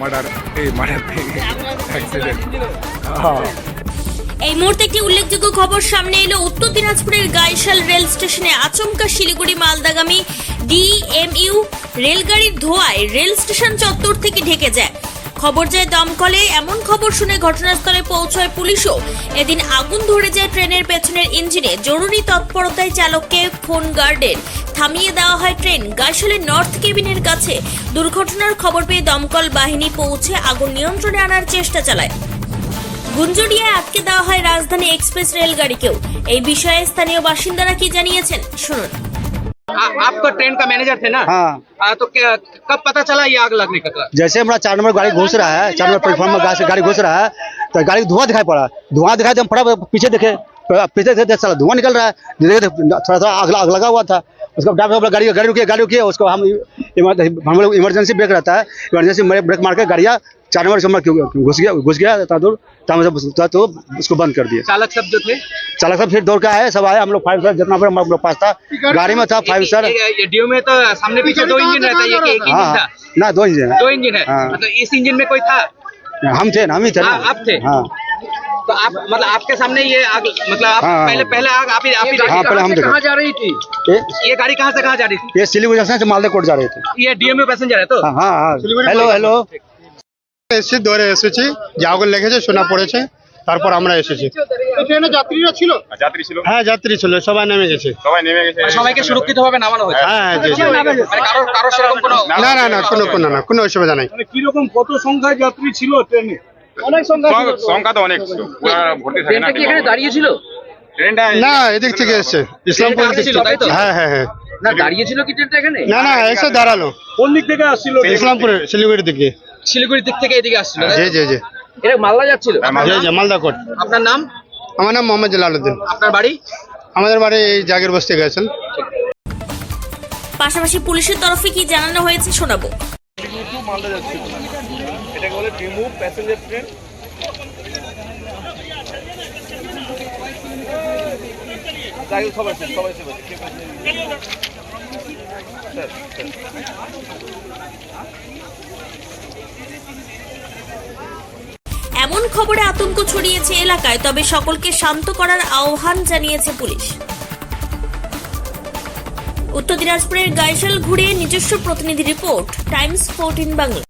Murder, এই murder accident এই মুহূর্তে একটি উল্লেখযোগ্য খবর সামনে এলো। উত্তর দিনাজপুরের গাইশাল রেল স্টেশনে আচমকা শিলিগুড়ি মালদাগামী ডিএমইউ রেলগাড়ির ধোয়ায় রেল স্টেশন চত্বর থেকে ঢেকে যায়। খবর যায় দমকলে, এমন খবর শুনে ঘটনাস্থলে পৌঁছয় পুলিশও। এদিন আগুন ধরে যায় ট্রেনের পেছনের ইঞ্জিনে। জরুরি তৎপরতায় চালককে ফোন গার্ডের থামিয়ে দেওয়া হয় ট্রেন। গাইশালের নর্থ কেবিনের কাছে। দুর্ঘটনার খবর পেয়ে দমকল বাহিনী পৌঁছে আগুন নিয়ন্ত্রণে আনার চেষ্টা চালায়। গুঞ্জরিয়ায় আটকে দেওয়া হয় রাজধানী এক্সপ্রেস রেলগাড়িকেও। এই বিষয়ে স্থানীয় বাসিন্দারা কি জানিয়েছেন? শুনুন। आप तो ट्रेन का मैनेजर थे ना? हाँ। आ, तो क्या कब पता चला ये आग लगने का? जैसे हमारा चार नंबर गाड़ी घुस रहा है चार नंबर प्लेटफॉर्म में गाड़ी गाड़ी घुस रहा है तो गाड़ी धुआँ दिखाई पड़ा। धुआँ दिखाई तो हम फटा पीछे देखे पीछे देखे सारा धुआँ निकल रहा है। थोड़ा थोड़ा आग आग लगा हुआ था। उसको डाल बोला गाड़ी गाड़ी रुकिए गाड़ी रुकिए। उसको हम हम लोग इमरजेंसी ब्रेक रहता है। इमरजेंसी ब्रेक मार के गाड़िया चार नंबर से घुस गया घुस गया था दूर तो तो उसको बंद कर दिया। चालक सब जो थे? चालक सब फिर दौड़ के आए सब आए। हम लोग फाइव स्टार जितना हम लोग पास था गाड़ी में था फाइव ये डीओ में तो सामने पीछे दो इंजन रहता है इंजन हाँ ना दो इंजन है। दो इंजन है। हाँ। मतलब इस इंजन में कोई था? हम थे ना हम ही थे हाँ, आप थे? हाँ। तो आप मतलब आपके सामने ये आग मतलब आप हाँ, पहले हाँ। पहले आग आप ही आप ही हाँ, पहले हम देखे। कहाँ जा रही थी ये ये गाड़ी कहाँ से कहाँ जा रही थी ये सिलीगुड़ी जंक्शन से मालदा कोर्ट जा रहे थे ये डीओ में पैसेंजर है तो हाँ हाँ हाँ হ্যালো হ্যালো এসেছি ধরে এসেছি যে আগুন লেগেছে শোনা পড়েছে তারপর আমরা এসেছি ট্রেনে যাত্রীরা ছিল যাত্রী ছিল হ্যাঁ যাত্রী ছিল সবাই নেমে গেছে সবাই নেমে গেছে মানে সবাইকে সুরক্ষিত ভাবে নামানো হয়েছে হ্যাঁ জি, জি। মানে কারো কারো সেরকম কোনো না না না কোনো কোনো না কোনো অসুবিধা নাই কিরকম কত সংখ্যায় যাত্রী ছিল ট্রেনে অনেক সংখ্যা সংখ্যা তো। অনেক ভর্তি থাকে না এখানে দাঁড়িয়ে ছিল ট্রেনটা না এদিক থেকে এসছে। ইসলামপুর হ্যাঁ হ্যাঁ হ্যাঁ। না দাঁড়িয়ে কি ট্রেনটা এখানে? না না এসে দাঁড়াল। কোন দিক থেকে আসছিল? ইসলামপুরে শিলিগুড়ির দিকে। থেকে এদিকে আসছিল তাই জি জি জি। এটা মালদা যাচ্ছিল? জি জি মালদা কোর্ট। আপনার নাম? আমার নাম মোহাম্মদ জালালউদ্দিন আপনার বাড়ি? আমাদের বাড়ি এই জাগের বস্তি গেছেন পাশাপাশি পুলিশের তরফে কি জানানো হয়েছে শোনাবো? এটাকে বলে ডিমু প্যাসেঞ্জার ট্রেন যাই সবাই ছিল, সবাই এমন খবরে আতঙ্ক ছড়িয়েছে এলাকায় তবে সকলকে শান্ত করার আহ্বান জানিয়েছে পুলিশ। উত্তর দিনাজপুরের গাইশাল ঘুরে নিজস্ব প্রতিনিধি রিপোর্ট টাইমস ফোরটিন বাংলা।